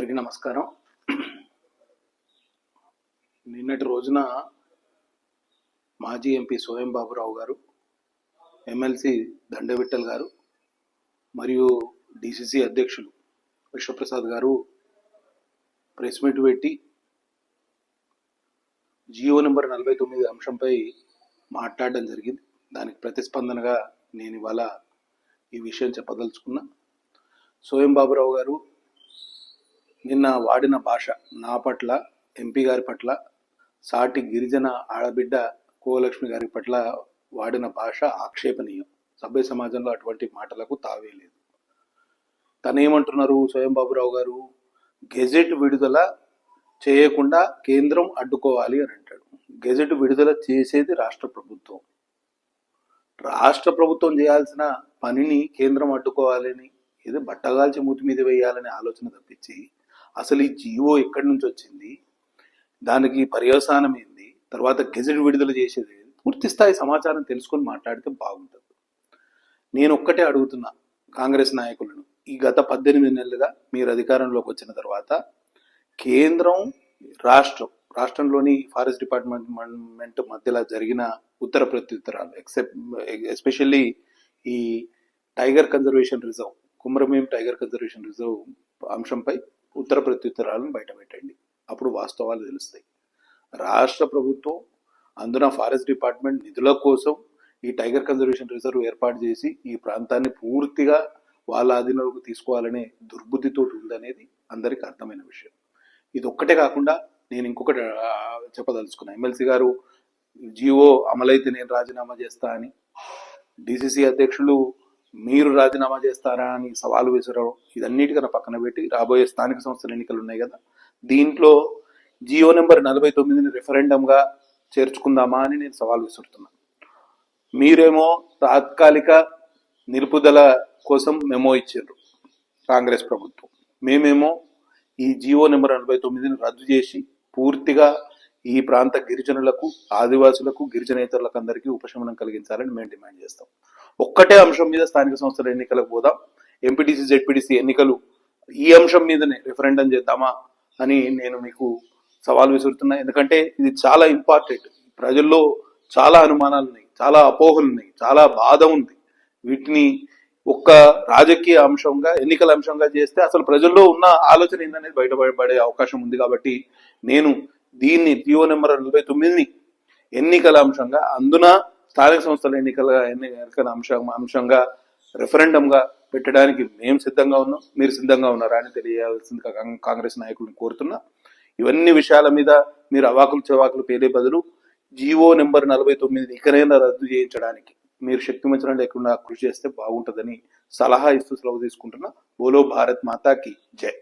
అందరికీ నమస్కారం. నిన్నటి రోజున మాజీ ఎంపీ సోయం బాబురావు గారు ఎమ్మెల్సీ దండవిట్టల్ గారు మరియు డిసిసి అధ్యక్షులు విశ్వప్రసాద్ గారు ప్రెస్ మీట్ పెట్టి జియో నెంబర్ నలభై తొమ్మిది అంశంపై మాట్లాడడం జరిగింది. దానికి ప్రతిస్పందనగా నేను ఇవాళ ఈ విషయం చెప్పదలుచుకున్నా. సోయం బాబురావు గారు నిన్న వాడిన భాష నా పట్ల ఎంపీ గారి పట్ల సాటి గిరిజన ఆడబిడ్డ కోలక్ష్మి గారి పట్ల వాడిన భాష ఆక్షేపణీయం. సభ్య సమాజంలో అటువంటి మాటలకు తావే లేదు. తనేమంటున్నారు స్వయం బాబురావు గారు? గెజెట్ విడుదల చేయకుండా కేంద్రం అడ్డుకోవాలి అని అంటాడు. గెజెట్ విడుదల చేసేది రాష్ట్ర ప్రభుత్వం. రాష్ట్ర ప్రభుత్వం చేయాల్సిన పనిని కేంద్రం అడ్డుకోవాలని ఏదో బట్టగాల్చి మూతి మీద వేయాలనే ఆలోచన తప్పించి అసలు ఈ జీవో ఎక్కడి నుంచి వచ్చింది? దానికి పర్యవసానం ఏంది? తర్వాత గెజెట్ విడుదల చేసేది ఏంది? పూర్తి స్థాయి సమాచారం తెలుసుకొని మాట్లాడితే బాగుంటుంది. నేను ఒక్కటే అడుగుతున్నా కాంగ్రెస్ నాయకులను. ఈ గత పద్దెనిమిది నెలలుగా మీరు అధికారంలోకి వచ్చిన తర్వాత కేంద్రం రాష్ట్రం రాష్ట్రంలోని ఫారెస్ట్ డిపార్ట్మెంట్ మధ్యలో జరిగిన ఉత్తర ప్రత్యుత్తరాలు ఎక్సెప్ట్ ఎస్పెషల్లీ ఈ టైగర్ కన్జర్వేషన్ రిజర్వ్ కుమ్రమేం టైగర్ కన్జర్వేషన్ రిజర్వ్ అంశంపై ఉత్తర ప్రత్యుత్తరాలను బయటపెట్టండి. అప్పుడు వాస్తవాలు తెలుస్తాయి. రాష్ట్ర ప్రభుత్వం అందున ఫారెస్ట్ డిపార్ట్మెంట్ నిధుల కోసం ఈ టైగర్ కన్జర్వేషన్ రిజర్వ్ ఏర్పాటు చేసి ఈ ప్రాంతాన్ని పూర్తిగా వాళ్ళ ఆధీనంలోకి తీసుకోవాలనే దుర్బుద్ధితో ఉందనేది అందరికీ అర్థమైన విషయం. ఇది ఒక్కటే కాకుండా నేను ఇంకొకటి చెప్పదలుచుకున్నా. ఎమ్మెల్సీ గారు జియో అమలైతే నేను రాజీనామా చేస్తా అని డిసిసి అధ్యక్షులు మీరు రాజీనామా చేస్తారా అని సవాలు విసరడం ఇదన్నిటికన్నా పక్కన పెట్టి రాబోయే స్థానిక సంస్థల ఎన్నికలు ఉన్నాయి కదా. దీంట్లో జియో నెంబర్ నలభై తొమ్మిదిని రిఫరెండంగా చేర్చుకుందామా అని నేను సవాల్ విసురుతున్నాను. మీరేమో తాత్కాలిక నిలుపుదల కోసం మెమో ఇచ్చారు కాంగ్రెస్ ప్రభుత్వం. మేమేమో ఈ జియో నెంబర్ నలభై తొమ్మిదిని రద్దు చేసి పూర్తిగా ఈ ప్రాంత గిరిజనులకు ఆదివాసులకు గిరిజనేతరులకు అందరికీ ఉపశమనం కలిగించాలని మేము డిమాండ్ చేస్తాం. ఒక్కటే అంశం మీద స్థానిక సంస్థల ఎన్నికలకు పోదాం. ఎంపీటీసీ జెడ్పీటీసీ ఎన్నికలు ఈ అంశం మీదనే రిఫరెండం చేద్దామా అని నేను మీకు సవాల్ విసురుతున్నా. ఎందుకంటే ఇది చాలా ఇంపార్టెంట్. ప్రజల్లో చాలా అనుమానాలు ఉన్నాయి చాలా అపోహలు ఉన్నాయి చాలా బాధ ఉంది. వీటిని ఒక్క రాజకీయ అంశంగా ఎన్నికల అంశంగా చేస్తే అసలు ప్రజల్లో ఉన్న ఆలోచన ఏందనేది బయటపడే అవకాశం ఉంది కాబట్టి నేను దీన్ని టీఓ నెంబర్ నలభై తొమ్మిదిని ఎన్నికల అంశంగా అందున స్థానిక సంస్థల ఎన్నికల ఎన్నికల అంశం అంశంగా రెఫరెండంగా పెట్టడానికి మేము సిద్ధంగా ఉన్నాం మీరు సిద్ధంగా ఉన్నారా అని తెలియాల్సిందిగా కాంగ్రెస్ నాయకులను కోరుతున్నా. ఇవన్నీ విషయాల మీద మీరు అవాకులు చవాకులు పేలే బదులు జీవో నెంబర్ నలభై తొమ్మిది ఇకనైనా రద్దు చేయించడానికి మీరు శక్తి మంచడం లేకుండా కృషి చేస్తే బాగుంటుందని సలహా ఇస్తూ సెలవు తీసుకుంటున్నా. బోలో భారత్ మాతాకి జై.